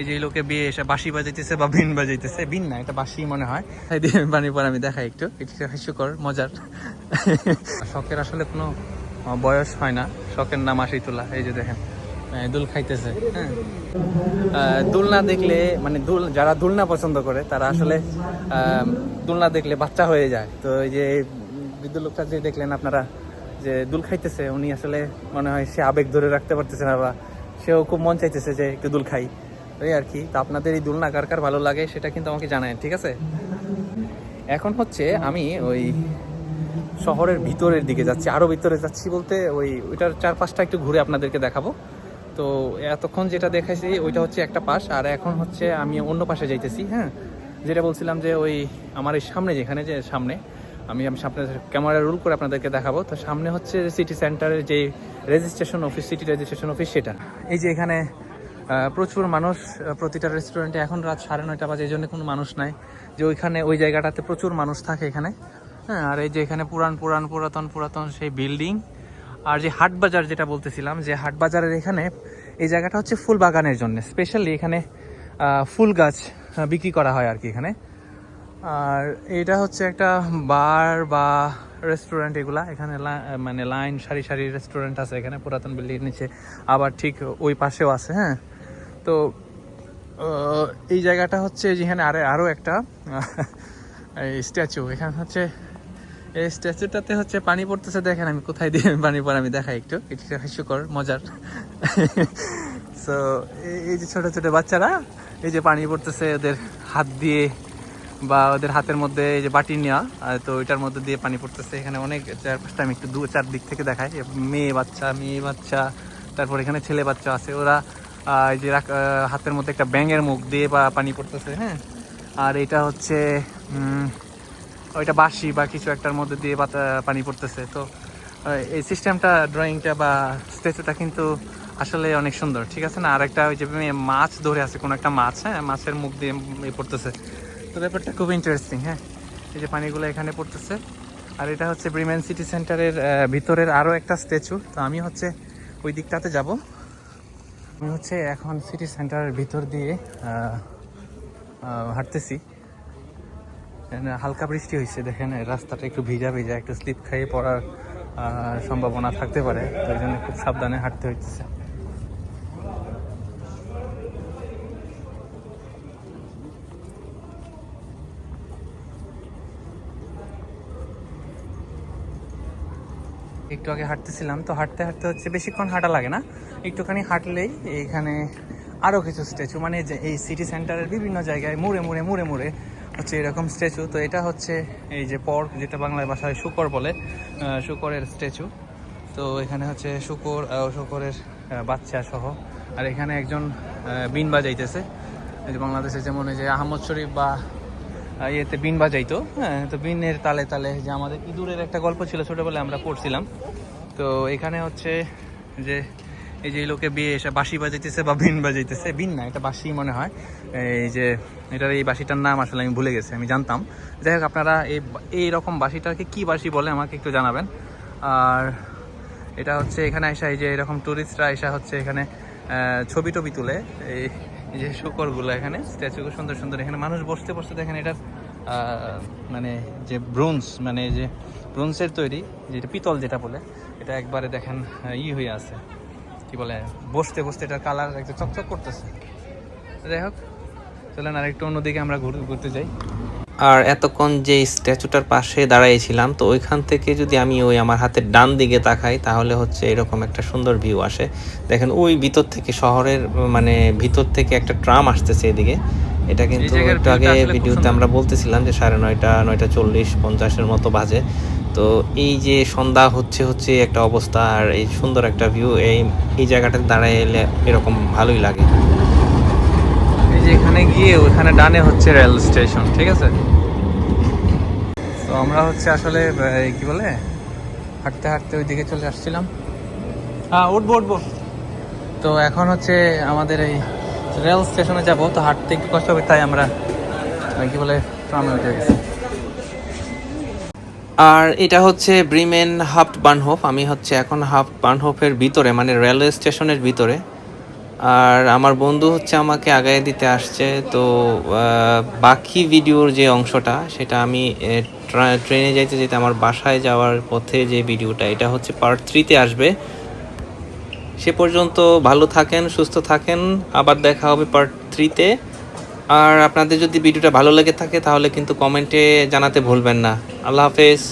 এই যে লোকে বিয়ে এসে বাঁশি বাজাইতেছে বা বিন বাজাইতেছে। বিন না, এটা বাঁশি মনে হয়। এই দিয়ে পানি পর আমি দেখাই একটু। এটা হাস্যকর, মজার। শখের আসলে কোনো বয়স হয় না। শখের নাম আসি তোলা এই যে দেখেন। দুল খাইতেছে হ্যাঁ। দুলনা দেখলে মানে দুল, যারা দুলনা পছন্দ করে, তারা আসলে দুলনা দেখলে বাচ্চা হয়ে যায়। তো এই যে বৃদ্ধ লোকটা যে দেখলেন আপনারা, যে দুল খাইতেছে, উনি আসলে মনে হয় সে আবেগ ধরে রাখতে পারতেছে না বা সেও খুব মন চাইতেছে যে একটু দুল খাই। এই আর কি, তো আপনাদের এই দুলনা কার কার ভালো লাগে সেটা কিন্তু আমাকে জানায়, ঠিক আছে? এখন হচ্ছে আমি ওই শহরের ভিতরের দিকে যাচ্ছি আরও ভিতরে যাচ্ছি বলতে ওই ওইটার চারপাশটা একটু ঘুরে আপনাদেরকে দেখাবো। তো এতক্ষণ যেটা দেখাইছি, ওইটা হচ্ছে একটা পাশ, আর এখন হচ্ছে আমি অন্য পাশে যাইতেছি হ্যাঁ? যেটা বলছিলাম যে ওই আমার এই সামনে যেখানে যে সামনে, আমি আমি সামনে ক্যামেরা রুল করে আপনাদেরকে দেখাবো। তো সামনে হচ্ছে সিটি সেন্টারের যে registration office city registration office সেটা। এই যে এখানে প্রচুর মানুষ প্রতিটা রেস্টুরেন্টে এখন রাত সাড়ে নয়টা বাজে, এই জন্য কোনো মানুষ নাই। যে ওইখানে, ওই জায়গাটাতে প্রচুর মানুষ থাকে এখানে। হ্যাঁ আর এই যে এখানে পুরান পুরান, পুরাতন পুরাতন সেই বিল্ডিং আর যে হাট বাজার যেটা বলতেছিলাম, যে হাট বাজারের এখানে এই জায়গাটা হচ্ছে ফুল বাগানের জন্য। স্পেশালি এখানে ফুল গাছ বিক্রি করা হয় আর কি এখানে। আর এটা হচ্ছে একটা বার বা রেস্টুরেন্ট এগুলা। এখানে মানে লাইন সারি সারি রেস্টুরেন্ট আছে এখানে, পুরাতন বিল্ডিং নিচে। আবার ঠিক ওই পাশেও আছে হ্যাঁ। তো এই জায়গাটা হচ্ছে যেখানে আরে আরও একটা স্ট্যাচু। এখানে হচ্ছে, এই স্ট্যাচুটাতে হচ্ছে পানি পড়তেছে। দেখেন আমি কোথায় দিয়ে পানি পড়ে, আমি দেখাই একটু। এটা হাস্যকর, মজার। সো এই যে ছোটো ছোটো বাচ্চারা, এই যে পানি পড়তেছে, ওদের হাত দিয়ে বা ওদের হাতের মধ্যে এই যে বাটি নেওয়া তো ওইটার মধ্যে দিয়ে পানি পড়তেছে। এখানে অনেক চার পাঁচটা আমি একটু দু চার দিক থেকে দেখাই। মেয়ে বাচ্চা মেয়ে বাচ্চা, তারপর এখানে ছেলে বাচ্চা আছে। ওরা এই যে হাতের মধ্যে একটা ব্যাঙের মুখ দিয়ে বা পানি পড়তেছে হ্যাঁ? আর এটা হচ্ছে ওইটা বাঁশি বা কিছু একটার মধ্যে দিয়ে পাতা পানি পড়তেছে। তো এই সিস্টেমটা, ড্রয়িংটা বা স্ট্যাচুটা কিন্তু আসলে অনেক সুন্দর, ঠিক আছে না? আর একটা ওই যে মাছ ধরে আছে, কোনো একটা মাছ হ্যাঁ? মাছের মুখ দিয়ে পড়তেছে। তো ব্যাপারটা খুব ইন্টারেস্টিং হ্যাঁ? এই যে পানিগুলো এখানে পড়তেছে। আর এটা হচ্ছে ব্রিমেন সিটি সেন্টারের ভিতরের আরও একটা স্ট্যাচু। তো আমি হচ্ছে ওই দিকটাতে যাব। আমি হচ্ছে এখন সিটি সেন্টারের ভিতর দিয়ে হাঁটতেছি। হালকা বৃষ্টি হয়েছে, দেখেন, রাস্তাটা একটু ভিজা ভিজা, একটু স্লিপ খাইয়ে পড়ার সম্ভাবনা থাকতে পারে তো এই জন্য খুব সাবধানে হাঁটতে হইতেছে। একটু আগে হাঁটতেছিলাম, তো হাঁটতে হাঁটতে হচ্ছে বেশিক্ষণ হাঁটা লাগে না। একটুখানি হাঁটলেই এইখানে আরও কিছু স্ট্যাচু মানে যে এই সিটি সেন্টারের বিভিন্ন জায়গায় মুড়ে মুড়ে মুড়ে মুড়ে হচ্ছে এরকম স্ট্যাচু তো এটা হচ্ছে এই যে পর্ক যেটা বাংলায় ভাষায় শুকর বলে শুকরের স্ট্যাচু তো এখানে হচ্ছে শুকর শুকরের বাচ্চা সহ। আর এখানে একজন বিন বাজাইতেছে। এই বাংলাদেশে যেমন এই যে আহমদ শরীফ বা ইয়েতে বিন বাজাইতো হ্যাঁ তো বিনের তালে তালে যে আমাদের ইঁদুরের একটা গল্প ছিল, ছোটোবেলায় আমরা পড়ছিলাম। তো এখানে হচ্ছে যে এই যে লোকে বিয়ে এসে বাঁশি বাজাইতেছে বা বিন বাজাইতেছে, বিন না, এটা বাঁশি মনে হয়। এই যে এটার এই বাঁশিটার নাম আসলে আমি ভুলে গেছি, আমি জানতাম। যাই হোক, আপনারা এই এই রকম বাঁশিটাকে কী বাঁশি বলে আমাকে একটু জানাবেন। আর এটা হচ্ছে এখানে আসা এই যে এরকম টুরিস্টরা এসা হচ্ছে এখানে ছবি টবি তুলে। এই এই যে শুকরগুলো এখানে স্ট্যাচু সুন্দর সুন্দর। এখানে মানুষ বসতে বসতে দেখেন এটার মানে যে ব্রোঞ্জ মানে যে ব্রোঞ্জের তৈরি, যেটা পিতল যেটা বলে, এটা একবারে দেখেন ই হয়ে আছে। কি বলে, বসতে বসতে এটার কালার একটু চকচক করতেছে। যাই হোক, চলেন আরেকটু অন্যদিকে আমরা ঘুরতে যাই। আর এতক্ষণ যে স্ট্যাচুটার পাশে দাঁড়াইছিলাম তো ওইখান থেকে যদি আমি ওই আমার হাতের ডান দিকে তাকাই তাহলে হচ্ছে এরকম একটা সুন্দর ভিউ আসে। দেখেন ওই ভিতর থেকে শহরের মানে ভিতর থেকে একটা ট্রাম আসতেছে এদিকে। এটা কিন্তু একটু আগে ভিডিওতে আমরা বলতেছিলাম যে সাড়ে নয়টা নয়টা চল্লিশ পঞ্চাশের মতো বাজে। তো এই যে সন্ধ্যা হচ্ছে হচ্ছে একটা অবস্থা আর এই সুন্দর একটা ভিউ এই এই জায়গাটাতে দাঁড়ায় এলে এরকম ভালোই লাগে। যে এখানে গিয়ে ওখানে ডানে হচ্ছে রেল স্টেশন ঠিক আছে? তো আমরা হচ্ছে আসলে এই কি বলে হাঁটতে হাঁটতে ওইদিকে চলে আসছিলাম। হ্যাঁ উঠবো উঠবো। তো এখন হচ্ছে আমাদের এই রেল স্টেশনে যাব তো হাঁটতে একটু কষ্ট হবে তাই আমরা কি বলে ট্রামে উঠে গেছি। আর এটা হচ্ছে ব্রিমেন হাফট বানহোফ আমি হচ্ছে এখন হাফট বানহোফের ভিতরে মানে রেলওয়ে স্টেশনের ভিতরে। আর আমার বন্ধু হচ্ছে আমাকে আগায় দিতে আসছে, তো বাকি ভিডিওর যে অংশটা সেটা আমি ট্রেনে যাইতে যেতে আমার বাসায় যাওয়ার পথে যে ভিডিওটা, এটা হচ্ছে পার্ট থ্রিতে আসবে। সে পর্যন্ত ভালো থাকেন, সুস্থ থাকেন, আবার দেখা হবে পার্ট থ্রিতে আর আপনাদের যদি ভিডিওটা ভালো লেগে থাকে তাহলে কিন্তু কমেন্টে জানাতে ভুলবেন না। আল্লাহ হাফেজ।